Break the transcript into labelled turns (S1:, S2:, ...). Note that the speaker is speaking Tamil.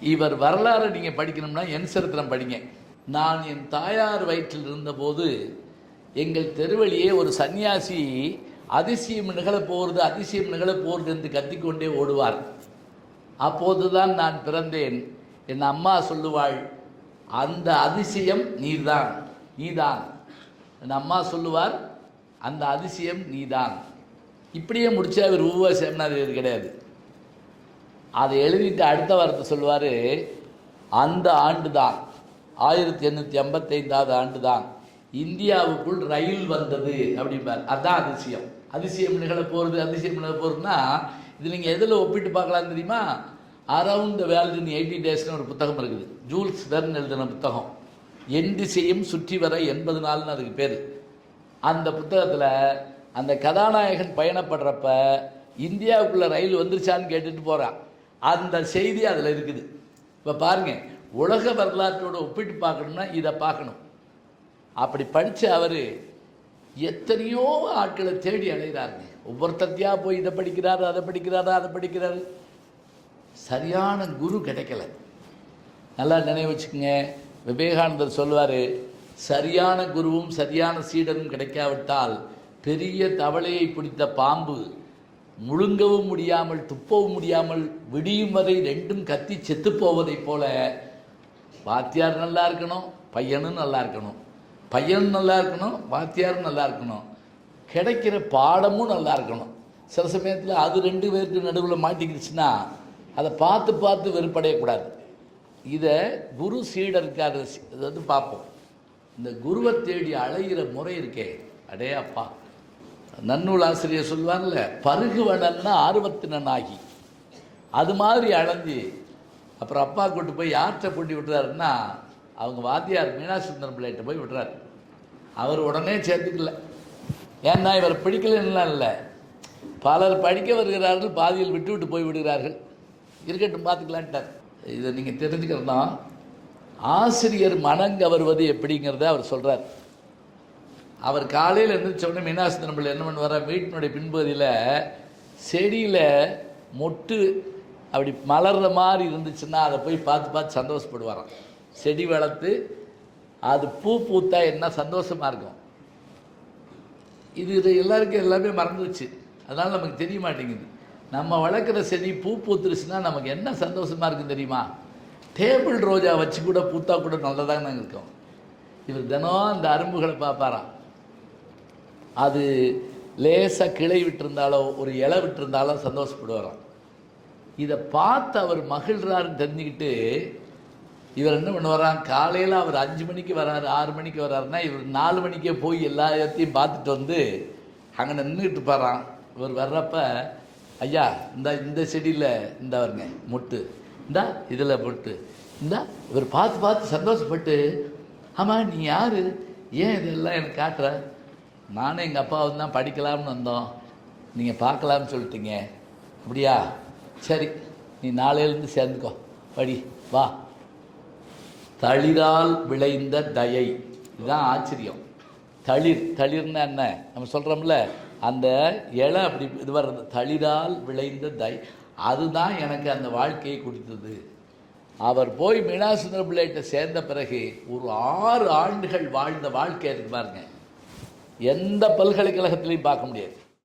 S1: இவர் வரலாறு நீங்கள் படிக்கணும்னா என் சரித்திரம் படிங்க. நான் என் தாயார் வயிற்றில் இருந்தபோது எங்கள் தெருவழியே ஒரு சன்னியாசி அதிசயம் நிகழப் போகிறது அதிசயம் நிகழப் போகிறது என்று கத்திக்கொண்டே ஓடுவார். அப்போதுதான் நான் பிறந்தேன். என் அம்மா சொல்லுவாள் அந்த அதிசயம் நீதான் நீதான். என் அம்மா சொல்லுவார் அந்த அதிசயம் நீதான். இப்படியே முடிச்சா அவர் உருவா சேமனார் கிடையாது. அதை எழுதிட்டு அடுத்த வாரத்தை சொல்லுவார் அந்த ஆண்டு தான் ஆயிரத்தி எண்ணூற்றி ஐம்பத்தைந்தாவது ஆண்டு தான் இந்தியாவுக்குள் ரயில் வந்தது அப்படிம்பார். அதுதான் அதிசயம். அதிசயம் நிகழ போகிறது அதிசயம் நிகழ போகிறதுனா இது நீங்கள் எதில் ஒப்பிட்டு பார்க்கலாம் தெரியுமா? Around the world in eighty டேஸ்னு ஒரு புத்தகம் இருக்குது. ஜூல்ஸ் வெர்ன் எழுதின புத்தகம். என் திசையும் சுற்றி வர எண்பது நாள்னு அதுக்கு பேர். அந்த புத்தகத்தில் அந்த கதாநாயகன் பயணப்படுறப்ப இந்தியாவுக்குள்ளே ரயில் வந்துருச்சான்னு கேட்டுட்டு போகிறான் அந்த செய்தி அதில் இருக்குது. இப்போ பாருங்க உலக வரலாற்றோடு ஒப்பிட்டு பார்க்கணும்னா இதை பார்க்கணும். அப்படி படித்த அவர் எத்தனையோ ஆட்களை தேடி அலைகிறாருங்க ஒவ்வொருத்தத்தையா போய் இதை படிக்கிறாரு அதை படிக்கிறாரு அதை படிக்கிறாரு. சரியான குரு கிடைக்கல. நல்லா நினைவு வச்சுக்கோங்க. விவேகானந்தர் சொல்லுவார் சரியான குருவும் சரியான சீடரும் கிடைக்காவிட்டால் பெரிய தவளையை பிடித்த பாம்பு முழுங்கவும் முடியாமல் துப்பவும் முடியாமல் விடியும் வரை ரெண்டும் கத்தி செத்து போவதைப் போல வாத்தியார் நல்லா இருக்கணும் பையனும் நல்லா இருக்கணும். பையனும் நல்லா இருக்கணும் வாத்தியாரும் நல்லா இருக்கணும். கிடைக்கிற பாடமும் நல்லா இருக்கணும். சில சமயத்தில் அது ரெண்டு பேருக்கு நடுவில் மாட்டிக்கிடுச்சுன்னா அதை பார்த்து பார்த்து வெறுப்படையக்கூடாது இதை குரு சீடருக்கு அதை இதை வந்து பார்ப்போம். இந்த குருவை தேடி அலைகிற முறை இருக்கே அடே அப்பா நன்னூல் ஆசிரியர் சொல்லுவாங்கல்ல பருகுவனன்னா ஆர்வத்தினன் ஆகி அது மாதிரி அலைஞ்சு அப்புறம் அப்பா கூட்டு போய் யார்கிட்ட கொண்டு விட்டுறாருன்னா அவங்க வாத்தியார் மீனாசுந்தரம் பிள்ளைகிட்ட போய் விட்டுறாரு. அவர் உடனே சேர்த்துக்கல. ஏன்னா இவர் பிடிக்கலன்னுலாம் இல்லை. பலர் படிக்க வருகிறார்கள் பாதியில் விட்டு விட்டு போய் விடுகிறார்கள். இருக்கட்டும் பார்த்துக்கலான்ட்டார். இதை நீங்கள் தெரிஞ்சுக்கிறதா ஆசிரியர் மனங்கவருவது எப்படிங்கிறத அவர் சொல்கிறார் அவர் காலையில் எழுந்திரிச்ச உடனே மீனாசுந்தரம் பிள்ளை என்ன பண்ணுவார் வீட்டினுடைய பின்பகுதியில் செடியில் மொட்டு அப்படி மலர்ற மாதிரி இருந்துச்சுன்னா அதை போய் பார்த்து பார்த்து சந்தோஷப்படுவாராம். செடி வளர்த்து அது பூ பூத்தா என்ன சந்தோஷமாக இருக்கும். இது இது எல்லாருக்கும் எல்லாமே மறந்துச்சு அதனால் நமக்கு தெரிய மாட்டேங்குது. நம்ம வளர்க்குற செடி பூ பூத்துருச்சுன்னா நமக்கு என்ன சந்தோஷமாக இருக்கும் தெரியுமா? டேபிள் ரோஜா வச்சு கூட பூத்தா கூட நல்லதாக நாங்கள் இருக்கோம். இவர் தினம் அந்த அரும்புகளை பார்ப்பாராம். அது லேசாக கிளை விட்டுருந்தாலோ ஒரு இலை விட்டிருந்தாலோ சந்தோஷப்படுவாராம். இதை பார்த்து அவர் மகிழ்றாருன்னு தெரிஞ்சுக்கிட்டு இவர் என்ன பண்ணுவாராம்? காலையில் அவர் அஞ்சு மணிக்கு வராரு ஆறு மணிக்கு வராருன்னா இவர் நாலு மணிக்கே போய் எல்லாத்தையும் பார்த்துட்டு வந்து அங்கே நின்றுக்கிட்டு போகிறான் இவர் வர்றப்ப ஐயா இந்த இந்த செடியில் இந்த வருங்க மொட்டு. இந்தா இதில் முட்டு. இந்தா. இவர் பார்த்து பார்த்து சந்தோஷப்பட்டு ஆமாம் நீ யார்? ஏன் இதெல்லாம் எனக்கு காட்டுற? நானும் எங்கள் அப்பாவை தான் படிக்கலாம்னு வந்தோம். நீங்கள் பார்க்கலாம்னு சொல்லிட்டீங்க. அப்படியா? சரி நீ நாளையிலேருந்து சேர்ந்துக்கோ. படி வா. தளிரால் விளைந்த தயை. இதுதான் ஆச்சரியம். தளிர் தளிர்னா என்ன? நம்ம சொல்கிறோம்ல அந்த இலை அப்படி இது வர்றது தளிரால் விளைந்த தை அதுதான் எனக்கு அந்த வாழ்க்கையை கொடுத்தது. அவர் போய் மீனாசுந்தர பிள்ளைகிட்ட சேர்ந்த பிறகு ஒரு ஆறு ஆண்டுகள் வாழ்ந்த வாழ்க்கை இருக்கு பாருங்க. எந்த பல்கலைக்கழகத்திலையும் பார்க்க முடியாது.